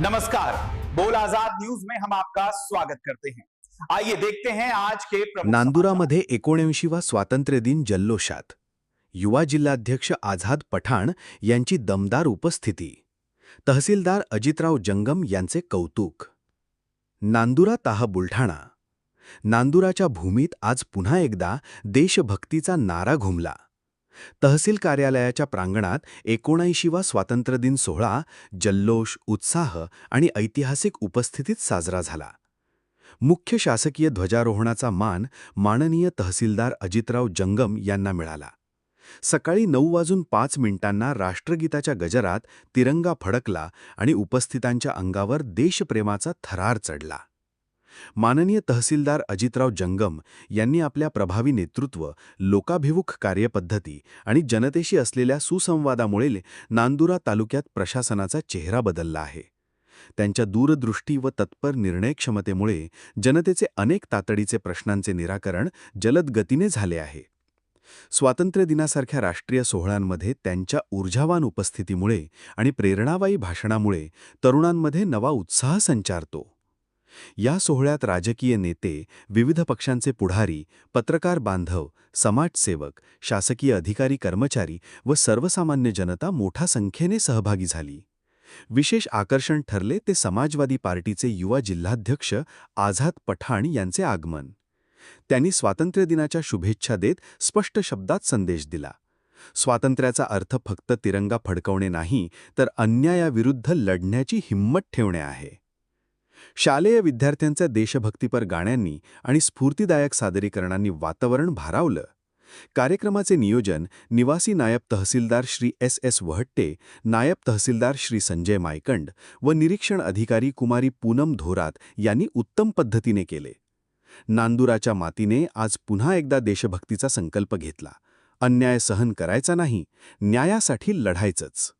नमस्कार। बोल आजाद न्यूज में हम आपका स्वागत करते हैं। आइए देखते हैं आज के प्रमुख नांदुरामध्ये एकोणऐंशीवा स्वातंत्र्य दिन जल्लोषात। युवा जिल्हाध्यक्ष आझाद पठाण यांची दमदार उपस्थिती। तहसीलदार अजितराव जंगम यांचे कौतुक। नांदुरा ताह बुलढाणा। नांदुराच्या भूमीत आज पुन्हा एकदा देशभक्तीचा नारा घुमला। तहसील कार्यालयाच्या प्रांगणात एकोणऐंशीवा स्वातंत्र्यदिन सोहळा जल्लोष उत्साह आणि ऐतिहासिक उपस्थितीत साजरा झाला. मुख्य शासकीय ध्वजारोहणाचा मान माननीय तहसीलदार अजितराव जंगम यांना मिळाला. सकाळी नऊ वाजून पाच मिनिटांना राष्ट्रगीताच्या गजरात तिरंगा फडकला आणि उपस्थितांच्या अंगावर देशप्रेमाचा थरार चढला. माननीय तहसीलदार अजितराव जंगम यांनी आपल्या प्रभावी नेतृत्व लोकाभिमुख कार्यपद्धती आणि जनतेशी असलेल्या सुसंवादामुळे नांदुरा तालुक्यात प्रशासनाचा चेहरा बदलला आहे. त्यांच्या दूरदृष्टी व तत्पर निर्णयक्षमतेमुळे जनतेचे अनेक तातडीचे प्रश्नांचे निराकरण जलद गतीने झाले आहे. स्वातंत्र्य दिनासारख्या राष्ट्रीय सोहळ्यांमध्ये त्यांच्या ऊर्जावान उपस्थितीमुळे आणि प्रेरणावायी भाषणामुळे तरुणांमध्ये नवा उत्साह संचारतो. या सोहळ्यात राजकीय नेते विविध पक्षांचे पुढारी पत्रकार बांधव समाजसेवक शासकीय अधिकारी कर्मचारी व सर्वसामान्य जनता मोठ्या संख्येने सहभागी झाली. विशेष आकर्षण ठरले ते समाजवादी पार्टीचे युवा जिल्हाध्यक्ष आझाद पठाण यांचे आगमन. त्यांनी स्वातंत्र्यदिनाच्या शुभेच्छा देत स्पष्ट शब्दात संदेश दिला. स्वातंत्र्याचा अर्थ फक्त तिरंगा फडकवणे नाही तर अन्यायाविरुद्ध लढण्याची हिंमत ठेवणे आहे. शालेय विद्यार्थ्यांच्या देशभक्तीपर गाण्यांनी आणि स्फूर्तिदायक सादरीकरणांनी वातावरण भारावलं. कार्यक्रमाचे नियोजन निवासी नायब तहसीलदार श्री एस एस वहट्टे नायब तहसीलदार श्री संजय मायकंड व निरीक्षण अधिकारी कुमारी पूनम धोरात यांनी उत्तम पद्धतीने केले. नांदुराच्या मातीने आज पुन्हा एकदा देशभक्तीचा संकल्प घेतला. अन्याय सहन करायचा नाही न्यायासाठी लढायचंच.